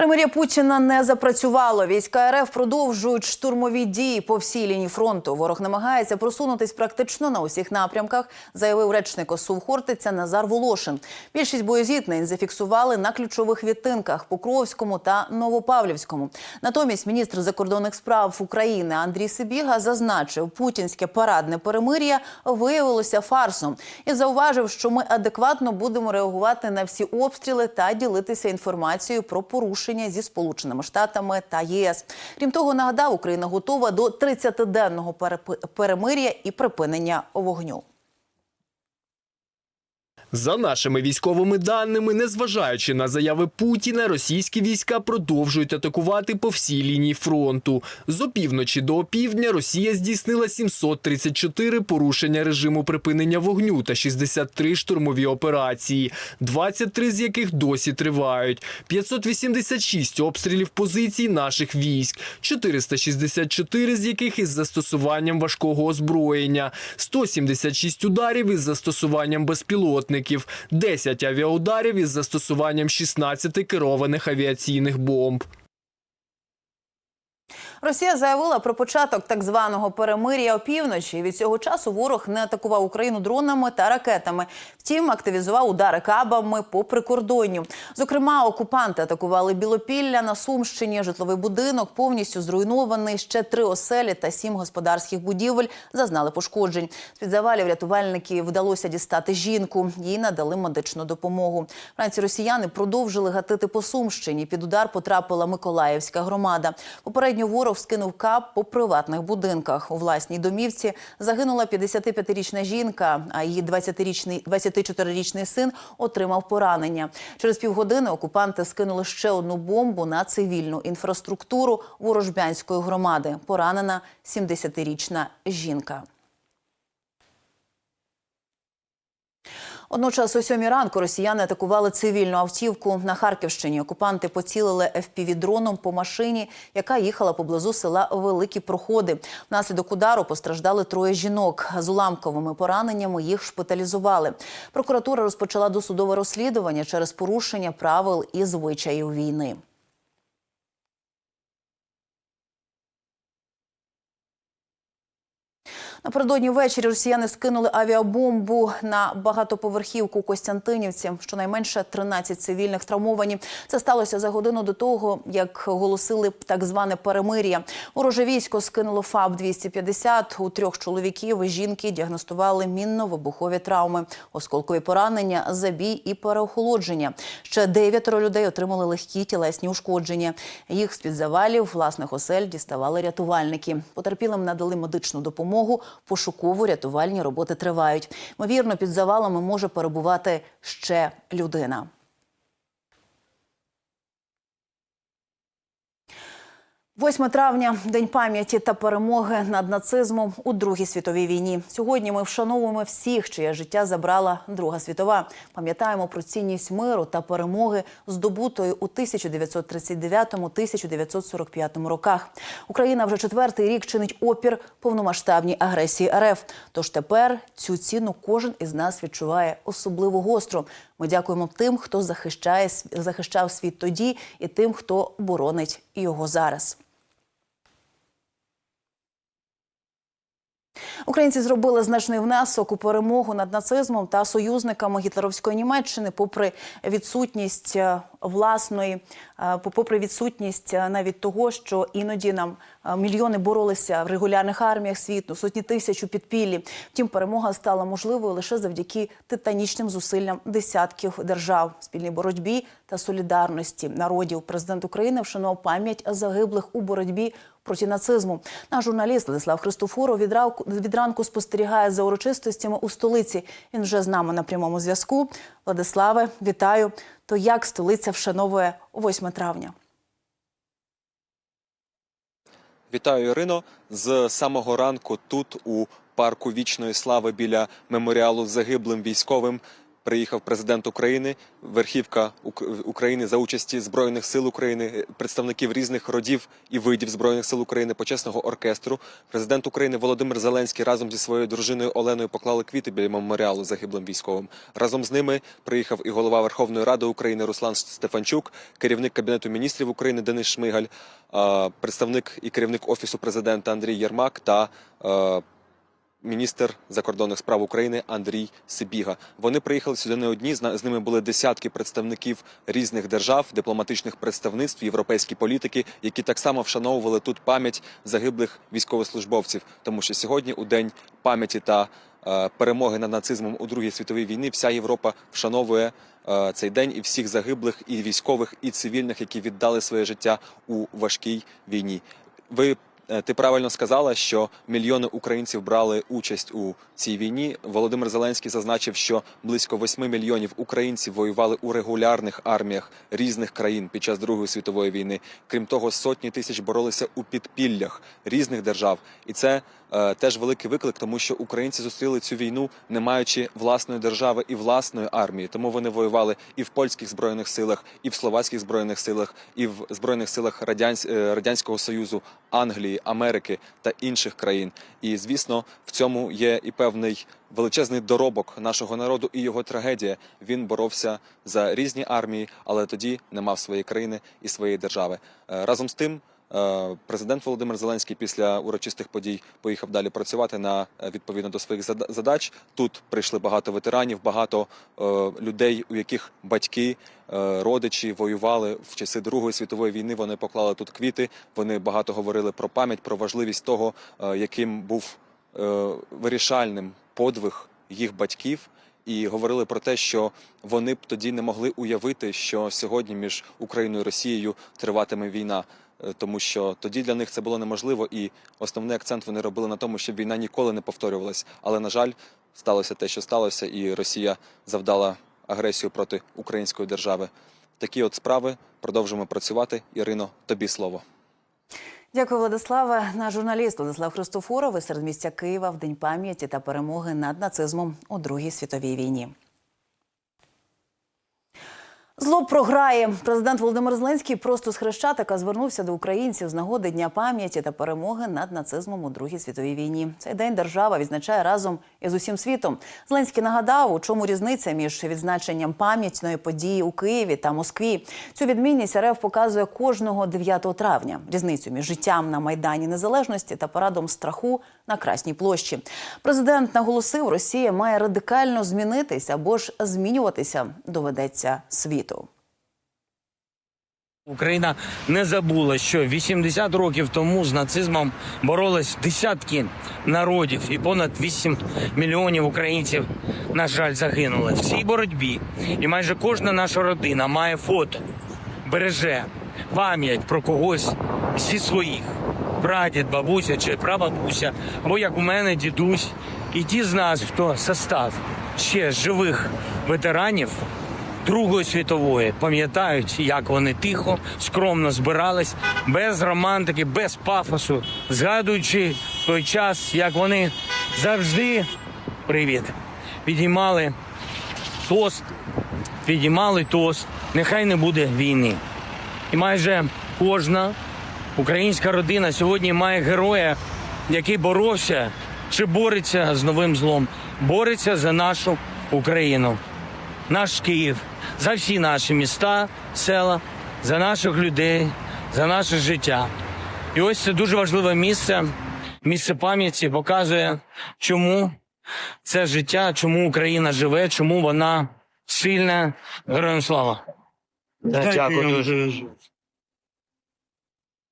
Перемир'я Путіна не запрацювало. Війська РФ продовжують штурмові дії по всій лінії фронту. Ворог намагається просунутись практично на усіх напрямках, заявив речник ОСУ Хортиця Назар Волошин. Більшість боєзіткнень зафіксували на ключових відтинках Покровському та Новопавлівському. Натомість міністр закордонних справ України Андрій Сибіга зазначив, путінське парадне перемир'я виявилося фарсом і зауважив, що ми адекватно будемо реагувати на всі обстріли та ділитися інформацією про порушення зі Сполученими Штатами та ЄС. Крім того, нагадав, Україна готова до 30-денного перемир'я і припинення вогню. За нашими військовими даними, незважаючи на заяви Путіна, російські війська продовжують атакувати по всій лінії фронту. З опівночі до опівдня Росія здійснила 734 порушення режиму припинення вогню та 63 штурмові операції, 23 з яких досі тривають, 586 обстрілів позицій наших військ, 464 з яких із застосуванням важкого озброєння, 176 ударів із застосуванням безпілотників, 10 авіаударів із застосуванням 16 керованих авіаційних бомб. Росія заявила про початок так званого перемир'я опівночі. Від цього часу ворог не атакував Україну дронами та ракетами. Втім, активізував удари кабами по прикордонню. Зокрема, окупанти атакували Білопілля на Сумщині. Житловий будинок повністю зруйнований. Ще три оселі та сім господарських будівель зазнали пошкоджень. З під завалів рятувальники вдалося дістати жінку. Їй надали медичну допомогу. Вранці росіяни продовжили гатити по Сумщині. Під удар потрапила Миколаївська громада. Попередньо ворог скинув кап по приватних будинках. У власній домівці загинула 55-річна жінка, а її 20-річний 24-річний син отримав поранення. Через півгодини окупанти скинули ще одну бомбу на цивільну інфраструктуру Ворожбянської громади. Поранена 70-річна жінка. Одночас о сьомій ранку росіяни атакували цивільну автівку на Харківщині. Окупанти поцілили FPV-дроном по машині, яка їхала поблизу села Великі Проходи. Внаслідок удару постраждали троє жінок. З уламковими пораненнями їх шпиталізували. Прокуратура розпочала досудове розслідування через порушення правил і звичаїв війни. Напередодні ввечері росіяни скинули авіабомбу на багатоповерхівку у Костянтинівці. Щонайменше 13 цивільних травмовані. Це сталося за годину до того, як оголосили так зване перемир'я. Вороже військо скинуло ФАБ 250 У трьох чоловіків і жінки діагностували мінно-вибухові травми, осколкові поранення, забій і переохолодження. Ще дев'ятеро людей отримали легкі тілесні ушкодження. Їх з під завалів власних осель діставали рятувальники. Потерпілим надали медичну допомогу. Пошуково-рятувальні роботи тривають. Ймовірно, під завалами може перебувати ще людина. Восьме травня день пам'яті та перемоги над нацизмом у Другій світовій війні. Сьогодні ми вшановуємо всіх, чиє життя забрала Друга світова. Пам'ятаємо про цінність миру та перемоги, здобутої у 1939-1945 роках. Україна вже четвертий рік чинить опір повномасштабній агресії РФ. Тож тепер цю ціну кожен із нас відчуває особливо гостро. Ми дякуємо тим, хто захищає захищав світ тоді, і тим, хто боронить його зараз. Українці зробили значний внесок у перемогу над нацизмом та союзниками гітлерівської Німеччини, попри відсутність е, власної, е, попри відсутність е, навіть того, що іноді нам мільйони боролися в регулярних арміях світу, сотні тисяч у підпіллі. Втім, перемога стала можливою лише завдяки титанічним зусиллям десятків держав, спільній боротьбі та солідарності народів. Президент України вшанував пам'ять загиблих у боротьбі проти нацизму. Наш журналіст Владислав Христофоров від ранку спостерігає за урочистостями у столиці. Він вже з нами на прямому зв'язку. Владиславе, вітаю. То як столиця вшановує 8 травня? Вітаю, Ірино. З самого ранку тут, у парку вічної слави біля меморіалу загиблим військовим, приїхав президент України, верхівка України за участі збройних сил України, представників різних родів і видів збройних сил України, почесного оркестру. Президент України Володимир Зеленський разом зі своєю дружиною Оленою поклали квіти біля меморіалу загиблим військовим. Разом з ними приїхав і голова Верховної Ради України Руслан Стефанчук, керівник кабінету міністрів України Денис Шмигаль, е, представник і керівник офісу президента Андрій Єрмак та е, міністр закордонних справ України Андрій Сибіга. Вони приїхали сюди не одні. З ними були десятки представників різних держав, дипломатичних представництв, європейські політики, які так само вшановували тут пам'ять загиблих військовослужбовців. Тому що сьогодні, у день пам'яті та е, перемоги над нацизмом у Другій світовій війні, вся Європа вшановує е, цей день і всіх загиблих, і військових, і цивільних, які віддали своє життя у важкій війні. Ви Ти правильно сказала, що мільйони українців брали участь у цій війні. Володимир Зеленський зазначив, що близько 8 мільйонів українців воювали у регулярних арміях різних країн під час Другої світової війни. Крім того, сотні тисяч боролися у підпіллях різних держав, і це е, теж великий виклик, тому що українці зустріли цю війну, не маючи власної держави і власної армії. Тому вони воювали і в польських збройних силах, і в словацьких збройних силах, і в збройних силах Радянсь... е, радянського союзу, Англії, Америки та інших країн. І звісно, в цьому є і певний величезний доробок нашого народу і його трагедія. Він боровся за різні армії, але тоді не мав своєї країни і своєї держави. Е, Разом з тим. Е, Президент Володимир Зеленський після урочистих подій поїхав далі працювати на е, відповідно до своїх зада- задач. Тут прийшли багато ветеранів, багато е, людей, у яких батьки, родичі воювали в часи Другої світової війни. Вони поклали тут квіти. Вони багато говорили про пам'ять, про важливість того, яким був вирішальним подвиг їх батьків. І говорили про те, що вони б тоді не могли уявити, що сьогодні між Україною і Росією триватиме війна, тому що тоді для них це було неможливо, і основний акцент вони робили на тому, щоб війна ніколи не повторювалась. Але на жаль, сталося те, що сталося, і Росія завдала агресію проти української держави. Такі от справи продовжимо працювати. Ірино, тобі слово. Дякую, Владиславе. Наш журналіст Владислав Христофоров із середмістя Києва в День пам'яті та перемоги над нацизмом у Другій світовій війні. Зло програє. Президент Володимир Зеленський просто з Хрещатика звернувся до українців з нагоди Дня пам'яті та перемоги над нацизмом у Другій світовій війні. Цей день держава відзначає разом із усім світом. Зеленський нагадав, у чому різниця між відзначенням пам'ятної події у Києві та Москві. Цю відмінність РФ показує кожного 9 травня. Різницю між життям на майдані незалежності та парадом страху на Красній площі. Президент наголосив, Росія має радикально змінитися або ж змінюватися доведеться світу. Україна не забула, що 80 років тому з нацизмом боролись десятки народів, і понад 8 мільйонів українців, на жаль, загинули в цій боротьбі. І майже кожна наша родина має фото, береже пам'ять про когось зі своїх прадід, бабуся чи прабабуся, або як у мене дідусь, і ті з нас, хто состав ще живих ветеранів. Другої світової пам'ятають, як вони тихо, скромно збирались, без романтики, без пафосу, згадуючи той час, як вони завжди привіт підіймали тост, підіймали тост. Нехай не буде війни. І майже кожна українська родина сьогодні має героя, який боровся чи бореться з новим злом, бореться за нашу Україну наш Київ, за всі наші міста, села, за наших людей, за наше життя. І ось це дуже важливе місце. Місце пам'яті показує, чому це життя, чому Україна живе, чому вона сильна. Героям слава. Дякую дуже.